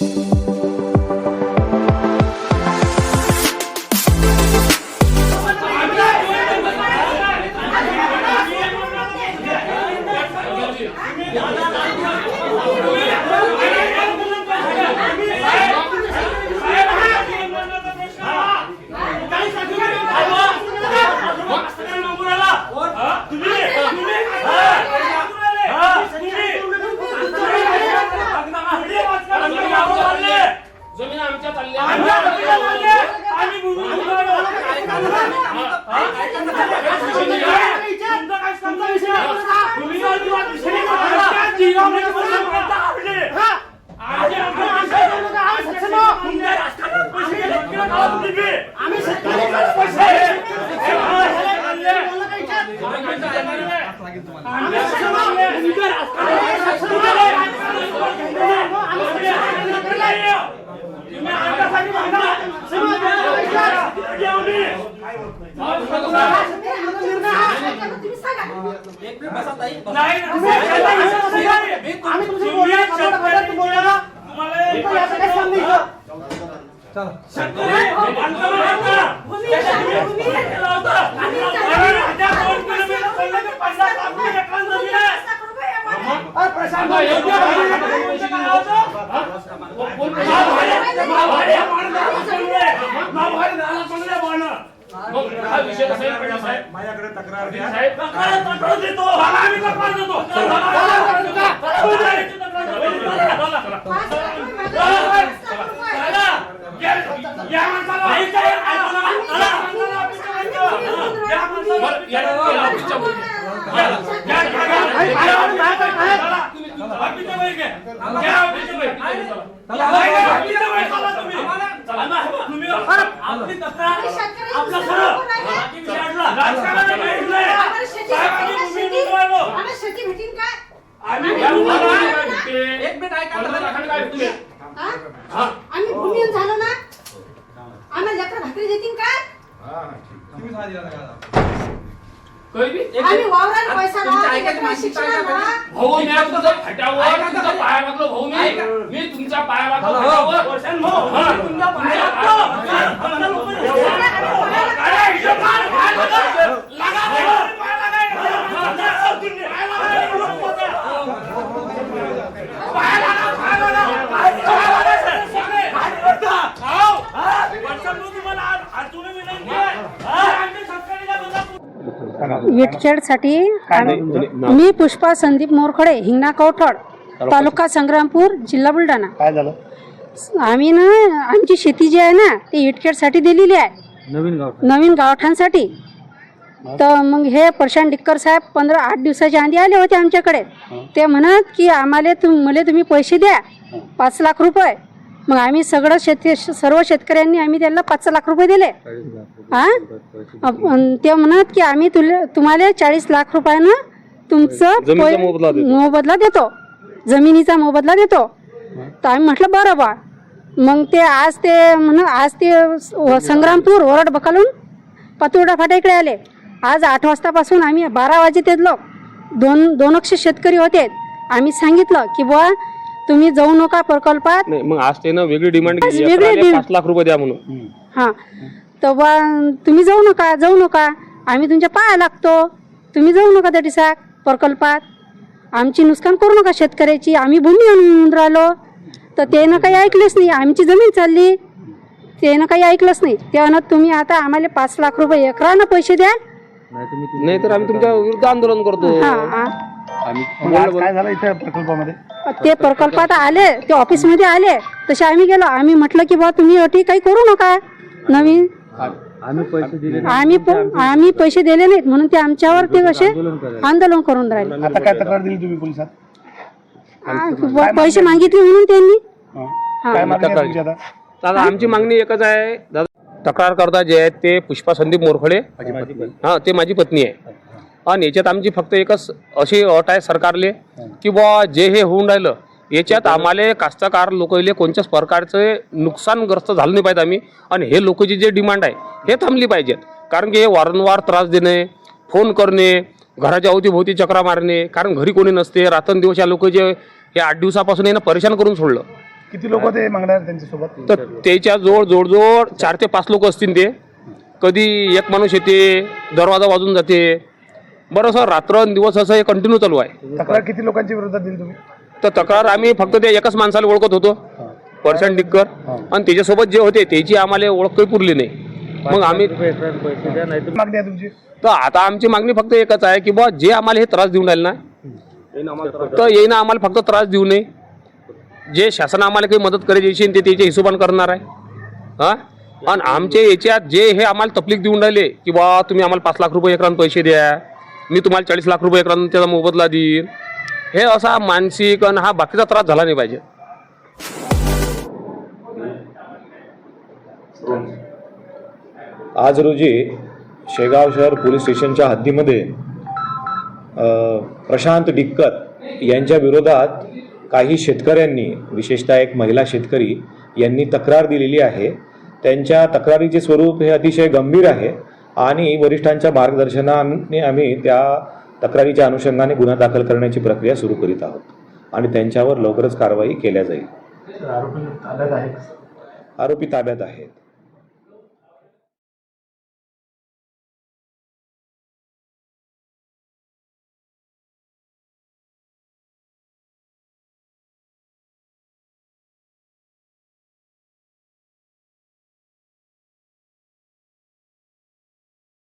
जमीन Get on this! हा विषय कसा आहे? पाटील साहेब. माझ्याकडे तक्रार द्या. साहेब तक्रार तक्रार देतो. आम्ही तक्रार देतो. या माणसाला बरं, या- या ऑफिसच्या वर. या- या- या- या- या ऑफिसच्या वर. चला, तुम्ही- ऑफिसच्या वर घ्या. घ्या ऑफिसच्या वर. चला, ऑफिसच्या वर चला. तुम्ही. चला. तुम्ही आपलं खरं बाकी विषय अडला. भूमी. आम्ही काय भेटते? एक मिनिट ऐका. पंधरा लाखाने काय भेटते? हा. काही बी? तुमच्या ऐकायचं माहिती. भाऊ मी आज तुमच्या फाट्यावर ऐका का? तुमच्या पाया लागलो भाऊ मी ऐका. मी तुमच्या पाया. हा. तुमच्या हिशोब काय? पाया लागलो. लागा भाऊ. पाया लागायला. तुम्ही पाया लागायला. पाया लागा, पाया लागा. पाया लागायचं. काय करता? हाव. वर्षातून तुम्हाला आज- आज तुम्ही विनंती आहे. हा, आमच्या शेतकऱ्याला बघा. विटखेडसाठी मी पुष्पा संदीप मोरखडे हिंगणा कवठड तालुका संग्रामपूर जिल्हा बुलढाणा. काय झालं? आम्ही ना आमची शेती जी आहे ना ती विटखेडसाठी दिलेली आहे. नवीन गाव नवीन गावठाणसाठी. तर मग हे प्रशांत डिक्कर साहेब पंधरा आठ दिवसाच्या आधी आले होते आमच्याकडे. ते म्हणत की आम्हाला तुम मला तुम्ही पैसे द्या पाच लाख रुपये. मग आम्ही सगळं शेती सर्व शेतकऱ्यांनी आम्ही त्यांना पाच लाख रुपये दिले. हा ते म्हणत की आम्ही तुला तुम्हाला चाळीस लाख रुपयानं तुमचं मोबदला देतो. जमिनीचा मोबदला देतो. तर आम्ही म्हटलं बरं बा. मग ते आज ते म्हण आज ते संग्रामपूर वरड बकालून पातुर्डा फाटा इकडे आले. आज आठ वाजतापासून आम्ही बारा वाजे तेजलो दोन दोन अक्ष शेतकरी होते. आम्ही सांगितलं की बुवा तुम्ही जाऊ नका प्रकल्पात. नाही मग आज त्यानं वेगळी डिमांड केली वेगळी. पाच लाख रुपये द्या म्हणून. हां. तर बा तुम्ही जाऊ नका जाऊ नका. आम्ही तुमच्या पाया लागतो. तुम्ही जाऊ नका त्या दिसाक प्रकल्पात. आमची नुकसान करू नका शेतकऱ्याची. आम्ही भूमी आणून राहिलो. तर त्यानं काही ऐकलंच नाही. आमची जमीन चालली. त्यानं काही ऐकलंच नाही. त्यानं तुम्ही आता आम्हाला पाच लाख रुपये एकरानं पैसे द्या. नाही तर आम्ही तुमच्या विरुद्ध आंदोलन करतो. हां हां. काय झालं इथे प्रकल्पामध्ये? ते प्रकल्पात आले ते ऑफिसमध्ये आले तसे आम्ही गेलो. आम्ही म्हटलं की बा तुम्ही अटी काही करू नका नवीन. आम्ही प- आम्ही पैसे दिले नाहीत. म्हणून ते आमच्यावर ते कसे आंदोलन करून राहिले. आता काय तक्रार दिली तुम्ही पोलिसात? आ, ब- पैसे मागितले म्हणून त्यांनी. हं. हा. काय मागणी आहे तुमची आता? दादा आमची मागणी एकच आहे. दादा तक्रार करता जे आहेत ते पुष्पा संदीप मोरखडे. हा ते माझी पत्नी आहे. आणि याच्यात आमची फक्त एकच अशी अट आहे सरकारले की बुवा जे हे होऊन राहिलं याच्यात आम्हाला कास्तकार लोकले कोणत्याच प्रकारचं नुकसानग्रस्त झालं नाही पाहिजे आम्ही. आणि हे लोकांची जे डिमांड आहे हे थांबली पाहिजेत. कारण की हे वारंवार त्रास देणे फोन करणे घराच्या अवतीभोवती चक्रा मारणे कारण घरी कोणी नसते रात्रंदिवस या लोक जे हे आठ दिवसापासून यांना परेशान करून सोडलं. किती लोक ते मागणार त्यांच्यासोबत? तर त्याच्याजवळ जवळजवळ चार ते पाच लोक असतील ते. कधी एक माणूस येते दरवाजा वाजून जाते बरं सर रात्र दिवस असं हे कंटिन्यू चालू आहे. तक्रार किती लोकांच्या विरोधात दिली तुम्ही? तर तक्रार आम्ही फक्त त्या एकाच माणसाला ओळखत होतो. पर्सन डिक्कर. आणि त्याच्यासोबत जे होते त्याची आम्हाला ओळख काही पुरली नाही. मग आम्ही मागणी आहे तुमची? तर आता आमची मागणी फक्त एकच आहे की बुवा जे आम्हाला हे त्रास देऊन राहिले ना तर येईन आम्हाला फक्त त्रास देऊ नये. जे शासन आम्हाला काही मदत करायची ते त्याच्या हिशोबाने करणार आहे. हा? आणि आमचे याच्यात जे हे आम्हाला तकलीफ देऊन राहिले की बा तुम्ही आम्हाला पाच लाख रुपये एकरान पैसे द्या. मी तुम्हाला चाळीस लाख रुपये एकरान त्याचा मोबदला देईन. हे असा मानसिक आणि हा बाकीचा त्रास झाला नाही पाहिजे. आज रोजी शेगाव शहर पोलीस स्टेशनच्या हद्दीमध्ये प्रशांत डिक्कर यांच्या विरोधात काही शेतकऱ्यांनी विशेषतः एक महिला शेतकरी यांनी तक्रार दिलेली आहे. त्यांच्या तक्रारीचे स्वरूप हे अतिशय गंभीर आहे. आणि वरिष्ठांच्या मार्गदर्शनाने आम्ही त्या तक्रारीच्या अनुषंगाने गुन्हा दाखल करण्याची प्रक्रिया सुरू करीत आहोत आणि त्यांच्यावर लवकरच कारवाई केल्या जाईल. आरोपी ताब्यात आहेत.